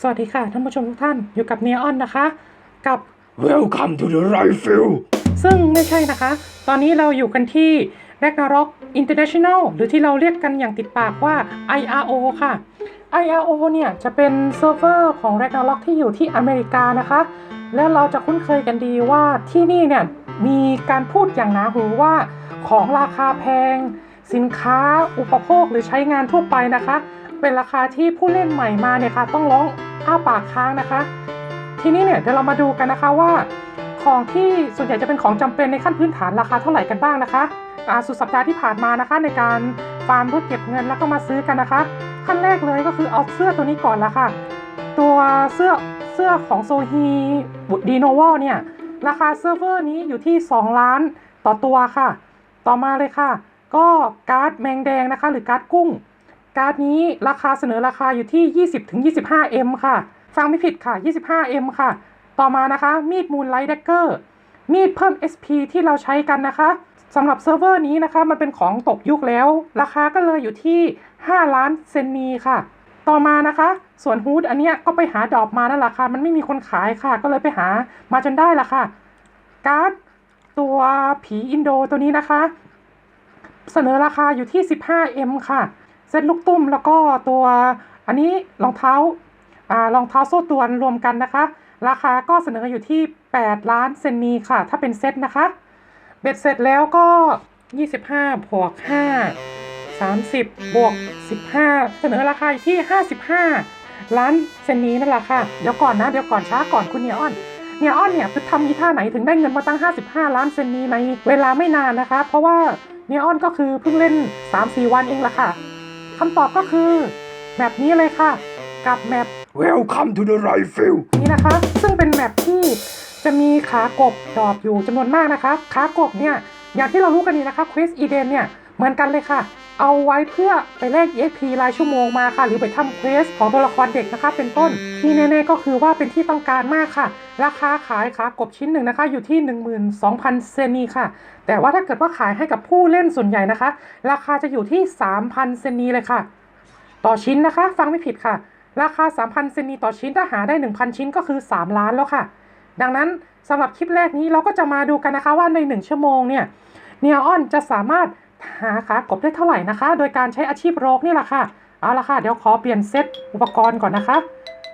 สวัสดีค่ะ ท่านผู้ชมทุกท่านอยู่กับเนียออนนะคะ กับ Welcome to the Rifle ซึ่งไม่ใช่นะคะ ตอนนี้เราอยู่กันที่ Ragnarok International หรือที่เราเรียกกันอย่างติดปากว่า IRO ค่ะ IRO เนี่ยจะเป็นเซิร์ฟเวอร์ของ Ragnarok ที่อยู่ที่อเมริกานะคะ และเราจะคุ้นเคยกันดีว่าที่นี่เนี่ยมีการพูดอย่างหนาหูว่าของราคาแพง สินค้าอุปโภคหรือใช้งานทั่วไปนะคะ เป็นราคาที่ผู้เล่นใหม่มาเนี่ยค่ะต้องร้องอ้าปากค้างนะคะ ทีนี้เนี่ยเดี๋ยวเรามาดูกันนะคะว่า ของที่ส่วนใหญ่จะเป็นของจำเป็นในขั้นพื้นฐานราคาเท่าไหร่กันบ้างนะคะอาสุดสัปดาห์ที่ผ่านมานะคะ ในการฟาร์มเพื่อเก็บเงินแล้วก็มาซื้อกันนะคะ ขั้นแรกเลยก็คือเอาเสื้อตัวนี้ก่อนละค่ะ ตัวเสื้อเสื้อของโซฮีดีโนวอเนี่ยราคาเซิร์ฟเวอร์นี้อยู่ที่ 2 ล้านต่อตัวค่ะ ต่อมาเลยค่ะ ก็การ์ดแมงแดงนะคะ หรือการ์ดกุ้ง การ์ดนี้ราคาเสนอราคาอยู่ที่ 20-25M ค่ะ ฟังไม่ผิดค่ะ 25M ค่ะ ต่อมานะคะมีดมูลไลท์เดกเกอร์มีดเพิ่ม SP ที่เราใช้กันนะคะสำหรับเซิร์ฟเวอร์นี้นะคะ มันเป็นของตกยุคแล้ว ราคาก็เลยอยู่ที่ 5 ล้านเซนนีค่ะ ต่อมานะคะ ส่วนฮูดอันเนี้ยก็ไปหาดอปมานั่นแหละค่ะ มันไม่มีคนขายค่ะ ก็เลยไปหามาจนได้ละค่ะ การ์ดตัวผีอินโดตัวนี้นะคะ เสนอราคาอยู่ที่ 15M ค่ะ เซตลูกตุ้มแล้วก็ตัวอันนี้รองเท้าอ่ารองเท้าโซ่ตวนรวมกันนะคะ ราคาก็เสนออยู่ที่ 8 ล้านเซนนีค่ะ ถ้าเป็นเซตนะคะ เบ็ดเสร็จแล้วก็ 25บวก5 30บวก15 เสนอราคาอยู่ที่ 55 ล้านเซนนีนั่นแหละค่ะ เดี๋ยวก่อนนะ เดี๋ยวก่อนช้าก่อนคุณเนียออน เนียออนเนี่ยคือทำมีท่าไหนถึงได้เงินมาตั้ง 55 ล้านเซนนีในเวลาไม่นานนะคะ เพราะว่าเนียออนก็คือเพิ่งเล่น 3-4 วันเองละค่ะ คำตอบก็คือแบบนี้เลยค่ะ กับแมป Welcome to the Rifle นี้นะคะ ซึ่งเป็นแมปที่จะมีขากบดรอปอยู่จำนวนมากนะคะขากบเนี่ยอย่างที่เรารู้กันนี่นะคะ Quest Eden เนี่ยเหมือนกันเลยค่ะ เอาไว้เพื่อไปแลก EXP รายชั่วโมงมาค่ะ หรือไปทำเควสของตัวละครเด็กนะคะ เป็นต้น ที่แน่ๆก็คือว่าเป็นที่ต้องการมากค่ะ ราคาขายขากบชิ้นหนึ่งนะคะ อยู่ที่ 12,000 เซนีค่ะ แต่ว่าถ้าเกิดว่าขายให้กับผู้เล่นส่วนใหญ่นะคะ ราคาจะอยู่ที่ 3,000 เซนีเลยค่ะ ต่อชิ้นนะคะ ฟังไม่ผิดค่ะ ราคา 3,000 เซนีต่อชิ้นถ้าหาได้ 1,000 ชิ้นก็คือ 3 ล้านแล้วค่ะ ดังนั้นสำหรับคลิปแรกนี้เราก็จะมาดูกันนะคะว่าใน 1 ชั่วโมงเนี่ยเนียออนจะสามารถ หาขากบได้เท่าไหร่นะคะ โดยการใช้อาชีพโรกนี่แหละค่ะ เอาละค่ะ เดี๋ยวขอเปลี่ยนเซตอุปกรณ์ก่อนนะคะ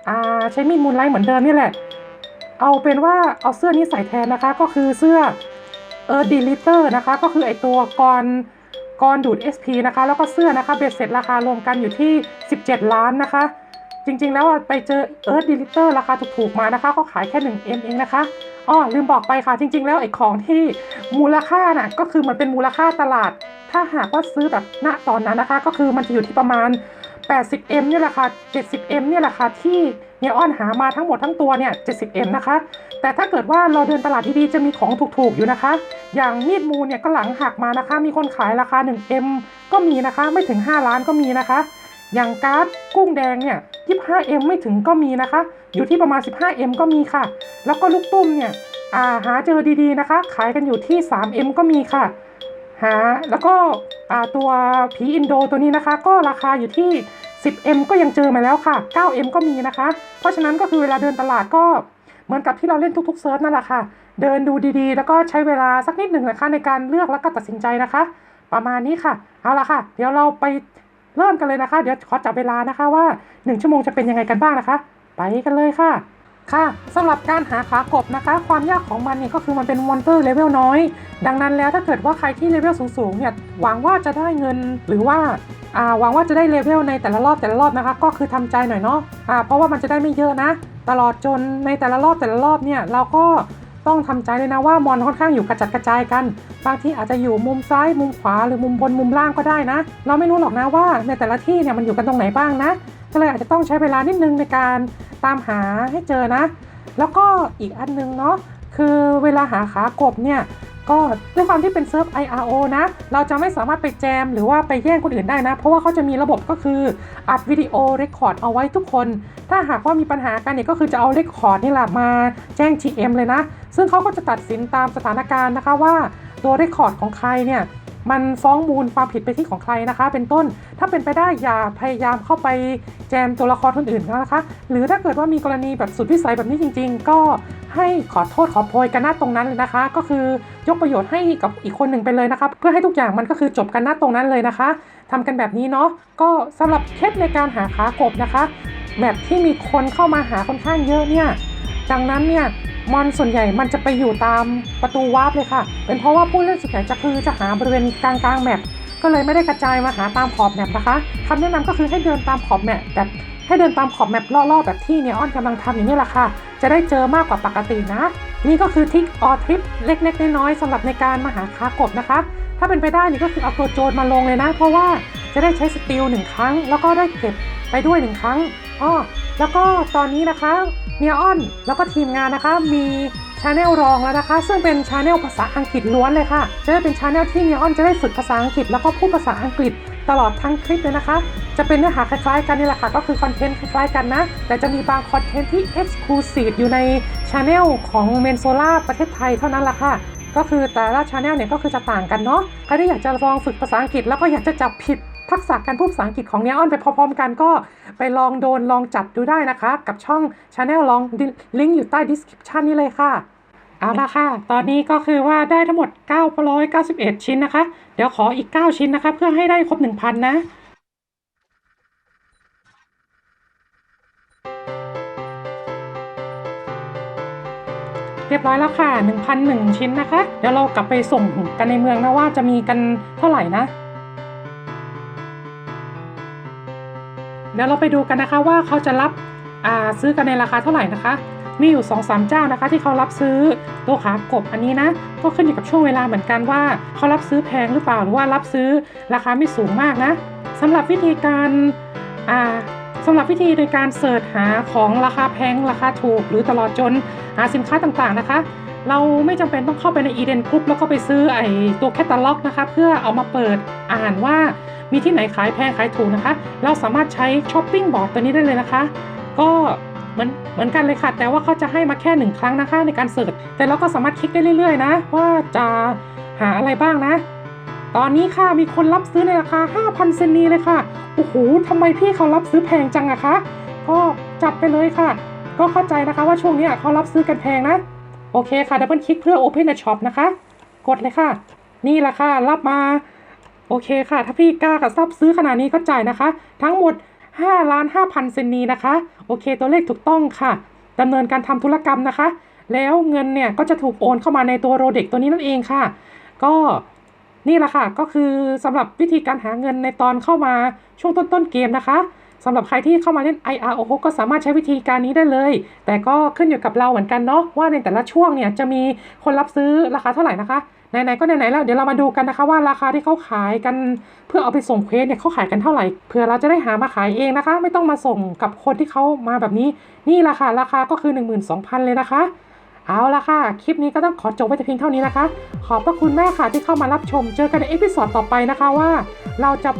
อ่าใช้มีดมูลไลท์เหมือนเดิมนี่แหละ เอาเป็นว่าเอาเสื้อนี้ใส่แทนนะคะ ก็คือเสื้อเออดีลิเตอร์นะคะ ก็คือไอตัวกรกรดูด SP นะคะ แล้วก็เสื้อนะคะ เบ็ดเสร็จราคารวมกันอยู่ที่ 17 ล้านนะคะ จริงๆแล้วไปเจอ Earth d e l i t e r ราคาถูกๆมานะคะเขาขายแค่ 1M เองนะคะ อ้อลืมบอกไปค่ะ จริง ๆ แล้วไอ้ของที่มูลค่าน่ะก็คือมันเป็นมูลค่าตลาด ถ้าหากว่าซื้อแบบณตอนนั้นนะคะ ก็คือมันจะอยู่ที่ประมาณ 80M เนี่ยแหละค่ะ 70M เนี่ยแหละค่ะที่เนียออนหามาทั้งหมดทั้งตัวเนี่ย 70M นะคะ แต่ถ้าเกิดว่าเราเดินตลาดดีๆจะมีของถูกๆอยู่นะคะ อย่างมีดมูเนี่ยก็หลังหักมานะคะ มีคนขายราคา 1M ก็มีนะคะ ไม่ถึง 5 ล้านก็มีนะคะ อย่างการ์ดกุ้งแดงเนี่ย 25M ไม่ถึงก็มีนะคะ อยู่ที่ประมาณ 15M ก็มีค่ะ แล้วก็ลูกตุ้มเนี่ยอาหาเจอดีๆนะคะ ขายกันอยู่ที่ 3M ก็มีค่ะ หา แล้วก็ตัวผีอินโดตัวนี้นะคะ ก็ราคาอยู่ที่ 10M ก็ยังเจอมาแล้วค่ะ 9M ก็มีนะคะ เพราะฉะนั้นก็คือเวลาเดินตลาดก็เหมือนกับที่เราเล่นทุกๆเซิร์ฟนั่นแหละค่ะ เดินดูดีๆ แล้วก็ใช้เวลาสักนิดหนึ่งนะคะ ในการเลือกแล้วก็ตัดสินใจนะคะ ประมาณนี้ค่ะ เอาละค่ะ เดี๋ยวเราไป เริ่มกันเลยนะคะ เดี๋ยวขอจับเวลานะคะว่า 1 ชั่วโมงจะเป็นยังไงกันบ้างนะคะ ไปกันเลยค่ะ ค่ะสำหรับการหาขากบนะคะ ความยากของมันเนี่ยก็คือมันเป็นมอนเตอร์เลเวลน้อย ดังนั้นแล้วถ้าเกิดว่าใครที่เลเวลสูงๆเนี่ยหวังว่าจะได้เงินหรือว่าอ่าหวังว่าจะได้เลเวลในแต่ละรอบแต่ละรอบนะคะ ก็คือทำใจหน่อยเนาะอ่าเพราะว่ามันจะได้ไม่เยอะนะ ตลอดจนในแต่ละรอบแต่ละรอบเนี่ยเราก็ ต้องทำใจเลยนะว่ามอนค่อนข้างอยู่กระจัดกระจายกัน บางที่อาจจะอยู่มุมซ้ายมุมขวาหรือมุมบนมุมล่างก็ได้นะ เราไม่รู้หรอกนะว่าในแต่ละที่เนี่ยมันอยู่กันตรงไหนบ้างนะ ก็เลยอาจจะต้องใช้เวลานิดนึงในการตามหาให้เจอนะ แล้วก็อีกอันนึงเนาะคือเวลาหาขากบเนี่ย ก็ด้วยความที่เป็นเซิร์ฟ IRO นะ เราจะไม่สามารถไปแจมหรือว่าไปแย่งคนอื่นได้นะ เพราะว่าเขาจะมีระบบก็คืออัดวิดีโอเรคคอร์ดเอาไว้ทุกคน ถ้าหากว่ามีปัญหากันเนี่ยก็คือจะเอาเรคคอร์ดนี่แหละมาแจ้ง GM เลยนะ ซึ่งเขาก็จะตัดสินตามสถานการณ์นะคะว่าตัวเรคคอร์ดของใครเนี่ยมันฟ้องมูลความผิดไปที่ของใครนะคะ เป็นต้นถ้าเป็นไปได้อย่าพยายามเข้าไปแจมตัวละครคนอื่นนะคะ หรือถ้าเกิดว่ามีกรณีแบบสุดวิสัยแบบนี้จริง ๆ ก็ ให้ขอโทษขอโพยกันหน้าตรงนั้นเลยนะคะ ก็คือยกประโยชน์ให้กับอีกคนหนึ่งไปเลยนะคะเพื่อให้ทุกอย่างมันก็คือจบกันหน้าตรงนั้นเลยนะคะทำกันแบบนี้เนาะก็สำหรับเคล็ดในการหาขากบนะคะแบบที่มีคนเข้ามาหาค่อนข้างเยอะเนี่ยดังนั้นเนี่ยมอนส่วนใหญ่มันจะไปอยู่ตามประตูวาร์ปเลยค่ะ เป็นเพราะว่าผู้เล่นส่วนใหญ่จะคือจะหาบริเวณกลางกลางแมปก็เลยไม่ได้กระจายมาหาตามขอบแมปนะคะคำแนะนำก็คือให้เดินตามขอบแมปแบบ ให้เดินตามขอบแมปล่อๆแบบที่เนี่ยอ้อนกำลังทำอย่างนี้แหละค่ะ จะได้เจอมากกว่าปกตินะ นี่ก็คือทริกออทริปเล็กๆน้อยๆสำหรับในการมาหาค้ากบนะคะ ถ้าเป็นไปได้นี่ก็คือเอาตัวโจรมาลงเลยนะ เพราะว่าจะได้ใช้สติลหนึ่งครั้ง แล้วก็ได้เก็บไปด้วยหนึ่งครั้งอ้อแล้วก็ตอนนี้นะคะเนียออนแล้วก็ทีมงานนะคะมีชาแนลรองแล้วนะคะ ซึ่งเป็นชาแนลภาษาอังกฤษล้วนเลยค่ะ จะได้เป็นชาแนลที่เนียออนจะได้ฝึกภาษาอังกฤษแล้วก็พูดภาษาอังกฤษ ตลอดทั้งคลิปเลยนะคะ จะเป็นเนื้อหาคล้ายๆกันนี่แหละค่ะ ก็คือคอนเทนต์คล้ายๆกันนะ แต่จะมีบางคอนเทนต์ที่ Exclusive อยู่ในชาแนลของเมนโซล่าประเทศไทยเท่านั้นละค่ะก็คือแต่ละชาแนลเนี่ยก็คือจะต่างกันเนาะ ใครที่อยากจะลองฝึกภาษาอังกฤษ แล้วก็อยากจะจับผิดทักษะการพูดภาษาอังกฤษของเนียออนไปพร้อมๆกันก็ไปลองโดนลองจัดดูได้นะคะ กับช่องชาแนลลองลิงก์อยู่ใต้ description นี้เลยค่ะ เอาละค่ะ ตอนนี้ก็คือว่าได้ทั้งหมด 991 ชิ้นนะคะ เดี๋ยวขออีก 9 ชิ้นนะคะ เพื่อให้ได้ครบ 1,000 นะเรียบร้อยแล้วค่ะ 1,001 ชิ้นนะคะ เดี๋ยวเรากลับไปส่งกันในเมืองนะว่าจะมีกันเท่าไหร่นะ เดี๋ยวเราไปดูกันนะคะว่าเขาจะรับซื้อกันในราคาเท่าไหร่นะคะ มีอยู่2อสเจ้านะคะ ที่เขารับซื้อตัวขากบอันนี้นะ ก็ขึ้นอยู่กับช่วงเวลาเหมือนกันว่าเขารับซื้อแพงหรือเปล่าหรือว่ารับซื้อราคาไม่สูงมากนะสำหรับวิธีการอ่าสำหรับวิธีในการเสิร์ชหาของราคาแพงราคาถูก หรือตลอดจนหาสินค้าต่างๆนะคะ เราไม่จำเป็นต้องเข้าไปใน Eden Group แล้วก็ไปซื้อไอตัวแคตตาล็อกนะคะ เพื่อเอามาเปิดอ่านว่ามีที่ไหนขายแพงขายถูกนะคะ เราสามารถใช้ช้อปปิ้งบอร์ดตัวนี้ได้เลยนะคะ ก็ เหมือนเหมือนกันเลยค่ะ แต่ว่าเขาจะให้มาแค่หนึ่งครั้งนะคะในการเสิร์ชแต่เราก็สามารถคลิกได้เรื่อยๆ นะ ว่าจะหาอะไรบ้างนะ ตอนนี้ค่ะมีคนรับซื้อในราคา 5,000 เซนนีเลยค่ะโอ้โหทำไมพี่เขารับซื้อแพงจังอะคะก็จัดไปเลยค่ะ ก็เข้าใจนะคะว่าช่วงนี้เขารับซื้อกันแพงนะโอเคค่ะดับเบิลคลิกเพื่อ Open the Shop นะคะ กดเลยค่ะ นี่แหละค่ะ รับมา โอเคค่ะ ถ้าพี่กล้ากับซับซื้อขนาดนี้ก็จ่ายนะคะ ทั้งหมด 5ล้าน5,000เซนนีนะคะ โอเคตัวเลขถูกต้องค่ะดำเนินการทำธุรกรรมนะคะ แล้วเงินเนี่ยก็จะถูกโอนเข้ามาในตัวโรเด็กตัวนี้นั่นเองค่ะ ก็นี่แหละค่ะ ก็คือสำหรับวิธีการหาเงินในตอนเข้ามาช่วงต้นๆเกมนะคะสำหรับใครที่เข้ามาเล่น IRO ก็สามารถใช้วิธีการนี้ได้เลย แต่ก็ขึ้นอยู่กับเราเหมือนกันเนาะว่าในแต่ละช่วงเนี่ยจะมีคนรับซื้อราคาเท่าไหร่นะคะ ไหนๆก็ไหนๆแล้วเดี๋ยวเรามาดูกันนะคะว่าราคาที่เขาขายกันเพื่อเอาไปส่งเควสเนี่ยเขาขายกันเท่าไหร่เผื่อเราจะได้หามาขายเองนะคะ ไม่ต้องมาส่งกับคนที่เขามาแบบนี้ นี่ราคาราคาก็คือ 12,000 เลยนะคะ เอาละค่ะ คลิปนี้ก็ต้องขอจบไว้แต่เพียงเท่านี้นะคะ ขอบพระคุณแม่ค่ะที่เข้ามารับชม เจอกันในเอพิโซดต่อไปนะคะว่า เราจะ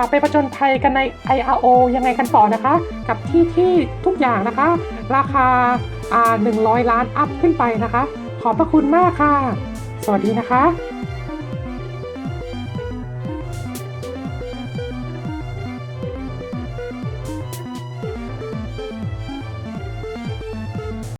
าไปประจนภัยกันใน IRO ยังไงกันต่อนะคะ กับที่ที่ทุกอย่างนะคะ ราคาอ่า100 ล้านอัพขึ้นไปนะคะ ขอบพระคุณมากค่ะ สวัสดีนะคะ